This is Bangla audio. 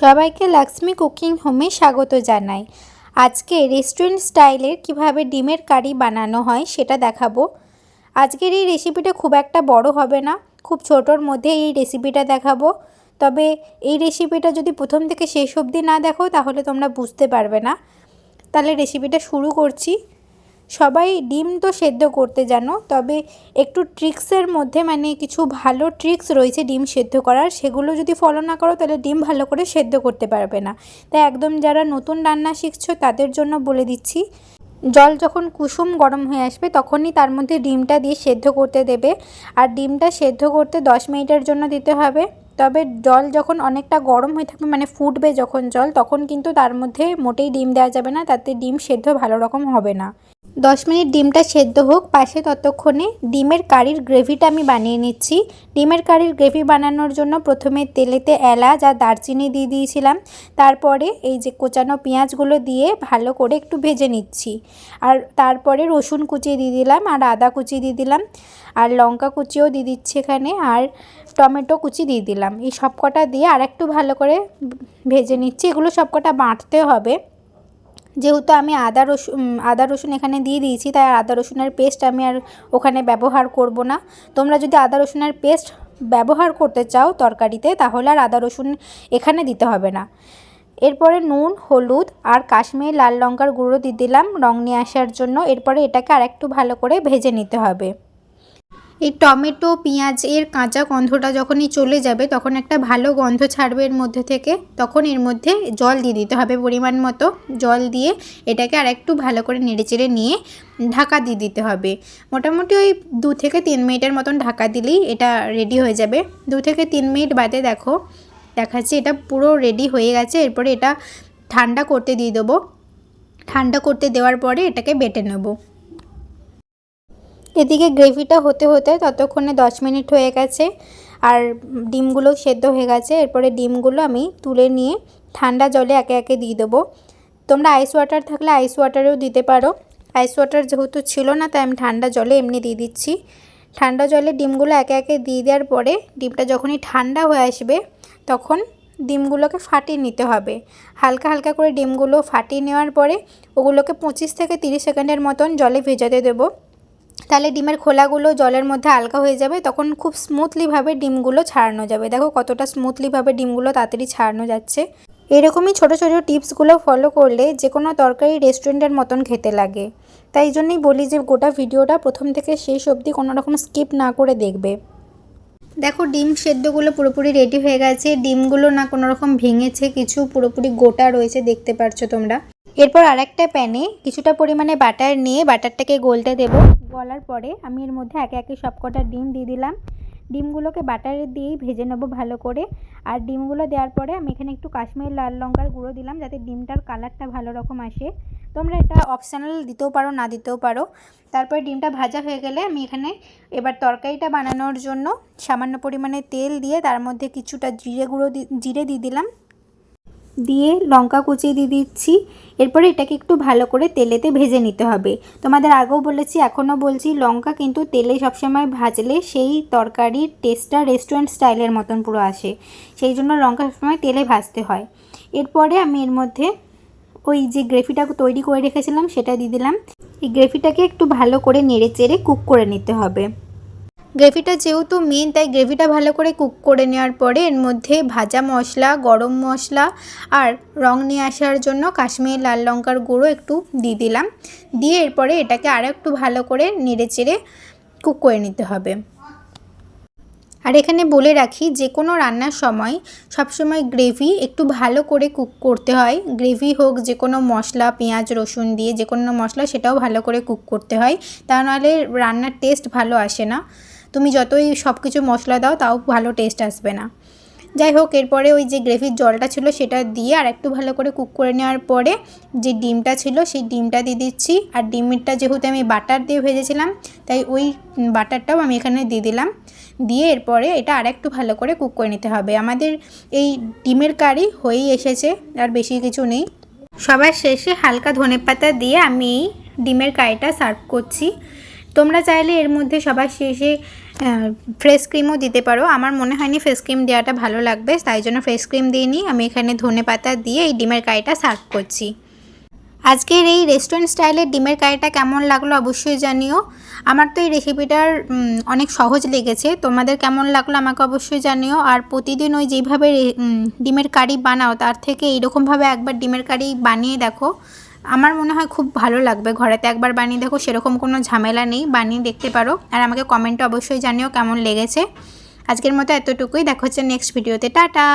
সবাইকে লক্ষ্মী কুকিং হোমে স্বাগত জানাই। আজকে রেস্টুরেন্ট স্টাইলের কীভাবে ডিমের কারি বানানো হয় সেটা দেখাবো। আজকের এই রেসিপিটা খুব একটা বড় হবে না, খুব ছোটোর মধ্যে এই রেসিপিটা দেখাবো। তবে এই রেসিপিটা যদি প্রথম থেকে শেষ অবধি না দেখো, তাহলে তোমরা বুঝতে পারবে না। তাহলে রেসিপিটা শুরু করছি। সবাই ডিম তো সেদ্ধ করতে জানো, তবে একটু ট্রিক্সের মধ্যে মানে কিছু ভালো ট্রিক্স রয়েছে ডিম সেদ্ধ করার, সেগুলো যদি ফলো না করো তাহলে ডিম ভালো করে সেদ্ধ করতে পারবে না। তাই একদম যারা নতুন রান্না শিখছো তাদের জন্য বলে দিচ্ছি, জল যখন কুসুম গরম হয়ে আসবে তখনই তার মধ্যে ডিমটা দিয়ে সেদ্ধ করতে দেবে। আর ডিমটা সেদ্ধ করতে দশ মিনিটের জন্য দিতে হবে, তবে জল যখন অনেকটা গরম হয়ে থাকবে মানে ফুটবে যখন জল, তখন কিন্তু তার মধ্যে মোটেই ডিম দেওয়া যাবে না, তাতে ডিম সেদ্ধ ভালো রকম হবে না। দশ মিনিট ডিমটা সেদ্ধ হোক, পাশে ততক্ষণে ডিমের কারির গ্রেভিটা আমি বানিয়ে নিচ্ছি। ডিমের কারির গ্রেভি বানানোর জন্য প্রথমে তেলেতে এলাচ আর দারচিনি দিয়ে দিয়েছিলাম। তারপরে এই যে কোচানো পেঁয়াজগুলো দিয়ে ভালো করে একটু ভেজে নিচ্ছি। আর তারপরে রসুন কুচি দিয়ে দিলাম আর আদা কুচি দিয়ে দিলাম। আর লঙ্কা কুচিও দিয়ে দিচ্ছি এখানে আর টমেটো কুচি দিয়ে দিলাম। এই সবকটা দিয়ে আর একটু ভালো করে ভেজে নিচ্ছি। এগুলো সবকটা বাঁটতে হবে। যেহেতু আমি আদা রসুন আদা রসুন এখানে দিয়ে দিয়েছি, তাই আদা রসুনের পেস্ট আমি আর ওখানে ব্যবহার করব না। তোমরা যদি আদা রসুনের পেস্ট ব্যবহার করতে চাও তরকারিতে, তাহলে আর আদা রসুন এখানে দিতে হবে না। এরপরে নুন, হলুদ আর কাশ্মীর লাল লঙ্কার গুঁড়ো দিয়ে দিলাম রং নিয়ে আসার জন্য। এরপরে এটাকে আরেকটু ভালো করে ভেজে নিতে হবে। এই টমেটো, পেঁয়াজ, এর কাঁচা গন্ধটা যখনই চলে যাবে, তখন একটা ভালো গন্ধ ছাড়বে এর মধ্যে থেকে, তখন এর মধ্যে জল দিয়ে দিতে হবে পরিমাণ মতো। জল দিয়ে এটাকে আর একটু ভালো করে নেড়েচেড়ে নিয়ে ঢাকা দিয়ে দিতে হবে। মোটামুটি ওই দু থেকে তিন মিনিটের মতন ঢাকা দিলেই এটা রেডি হয়ে যাবে। দু থেকে তিন মিনিট বাদে দেখো, দেখাচ্ছি এটা পুরো রেডি হয়ে গেছে, এরপরে এটা ঠান্ডা করতে দিয়ে দেবো। ঠান্ডা করতে দেওয়ার পরে এটাকে বেটে নেব। এদিকে গ্রেভিটা হতে হতে ততক্ষণে দশ মিনিট হয়ে গেছে আর ডিমগুলো সেদ্ধ হয়ে গেছে। এরপরে ডিমগুলো আমি তুলে নিয়ে ঠান্ডা জলে একে একে দিয়ে দেবো। তোমরা আইস ওয়াটার থাকলে আইস ওয়াটারেও দিতে পারো। আইস ওয়াটার যেহেতু ছিল না, তাই আমি ঠান্ডা জলে এমনি দিয়ে দিচ্ছি। ঠান্ডা জলে ডিমগুলো একে একে দিয়ে দেওয়ার পরে ডিমটা যখনই ঠান্ডা হয়ে আসবে, তখন ডিমগুলোকে ফাটিয়ে নিতে হবে। হালকা হালকা করে ডিমগুলো ফাটিয়ে নেওয়ার পরে ওগুলোকে পঁচিশ থেকে তিরিশ সেকেন্ডের মতন জলে ভেজাতে দেবো। তাহলে ডিমের খোলাগুলো জলের মধ্যে হালকা হয়ে যাবে, তখন খুব স্মুথলিভাবে ডিমগুলো ছাড়ানো যাবে। দেখো কতটা স্মুথলিভাবে ডিমগুলো তাড়াতাড়ি ছাড়ানো যাচ্ছে। এরকমই ছোট ছোট টিপসগুলো ফলো করলে যে কোনো তরকারি রেস্টুরেন্টের মতন খেতে লাগে। তাই জন্যই বলি যে গোটা ভিডিওটা প্রথম থেকে শেষ অবধি কোনো রকম স্কিপ না করে দেখবে। দেখো ডিম সেদ্ধগুলো পুরোপুরি রেডি হয়ে গেছে। ডিমগুলো না কোনো রকম ভেঙেছে, কিছু পুরোপুরি গোটা রয়েছে, দেখতে পারছ তোমরা। এরপর আরেকটা প্যানে কিছুটা পরিমাণে বাটার নিয়ে বাটারটাকে গলতে দেব। গলার পরে আমি এর মধ্যে একে একে সবকটা ডিম দিয়ে দিলাম। ডিমগুলোকে বাটারে দিয়েই ভেজে নেব ভালো করে। আর ডিমগুলো দেওয়ার পরে আমি এখানে একটু কাশ্মীর লাল লঙ্কার গুঁড়ো দিলাম যাতে ডিমটার কালারটা ভালো রকম আসে। তোমরা এটা অপশানাল দিতেও পারো, না দিতেও পারো। তারপরে ডিমটা ভাজা হয়ে গেলে আমি এখানে এবার তরকারিটা বানানোর জন্য সামান্য পরিমাণে তেল দিয়ে তার মধ্যে কিছুটা জিরে গুঁড়ো জিরে দিয়ে দিলাম। দিয়ে লঙ্কা কুচিয়ে দিয়ে দিচ্ছি। এরপরে এটাকে একটু ভালো করে তেলেতে ভেজে নিতে হবে। তোমাদের আগেও বলেছি, এখনও বলছি, লঙ্কা কিন্তু তেলে সবসময় ভাজলে সেই তরকারির টেস্টটা রেস্টুরেন্ট স্টাইলের মতন পুরো আসে। সেই জন্য লঙ্কা সবসময় তেলে ভাজতে হয়। এরপরে আমি এর মধ্যে ওই যে গ্রেভিটা তৈরি করে রেখেছিলাম, সেটা দিয়ে দিলাম। এই গ্রেভিটাকে একটু ভালো করে নেড়ে চেড়ে কুক করে নিতে হবে। গ্রেভিটা যেহেতু মেন তাই গ্রেভিটা ভালো করে কুক করে নেওয়ার পরে এর মধ্যে ভাজা মশলা, গরম মশলা আর রং নিয়ে আসার জন্য কাশ্মীর লাল লঙ্কার গুঁড়ো একটু দিয়ে দিলাম। দিয়ে এরপরে এটাকে আরও একটু ভালো করে নেড়ে চেড়ে কুক করে নিতে হবে। আর এখানে বলে রাখি, যে কোনো রান্নার সময়, সবসময় গ্রেভি একটু ভালো করে কুক করতে হয়। গ্রেভি হোক যে কোনো মশলা, পেঁয়াজ, রসুন দিয়ে যে কোনো মশলা, সেটাও ভালো করে কুক করতে হয়। তা নাহলে রান্নার টেস্ট ভালো আসে না। তুমি যতই সব কিছু মশলা দাও, তাও ভালো টেস্ট আসবে না। যাই হোক, এরপরে ওই যে গ্রেভির জলটা ছিল সেটা দিয়ে আর একটু ভালো করে কুক করে নেওয়ার পরে যে ডিমটা ছিল, সেই ডিমটা দিয়ে দিচ্ছি। আর ডিমটা যেহেতু আমি বাটার দিয়ে ভেজেছিলাম, তাই ওই বাটারটাও আমি এখানে দিয়ে দিলাম। দিয়ে এরপরে এটা আর একটু ভালো করে কুক করে নিতে হবে। আমাদের এই ডিমের কারি হয়েই এসেছে, আর বেশি কিছু নেই। সবার শেষে হালকা ধনে পাতা দিয়ে আমি এই ডিমের কারিটা সার্ভ করছি। তোমরা চাইলে এর মধ্যে সবার শেষে ফ্রেশ ক্রিমও দিতে পারো। আমার মনে হয়নি ফেস ক্রিম দেওয়াটা ভালো লাগবে, তাই জন্য ফেস ক্রিম দিইনি। আমি এখানে ধনে পাতা দিয়ে এই ডিমের কারিটা সার্ভ করছি। আজকের এই রেস্টুরেন্ট স্টাইলের ডিমের কারিটা কেমন লাগল অবশ্যই জানিও। আমার তো এই রেসিপিটার অনেক সহজ লেগেছে। তোমাদের কেমন লাগল আমাকে অবশ্যই জানিও। আর প্রতিদিন ওই যেভাবে ডিমের কারি বানাও, তার থেকে এইরকমভাবে একবার ডিমের কারি বানিয়ে দেখো। আমার মনে হয় খুব ভালো লাগবে। ঘরেতে একবার বানিয়ে দেখো, সেরকম কোনো ঝামেলা নেই, বানিয়ে দেখতে পারো। আর আমাকে কমেন্টে অবশ্যই জানিও কেমন লেগেছে। আজকের মতো এতটুকুই, দেখো হচ্ছে নেক্সট ভিডিওতে টাটা!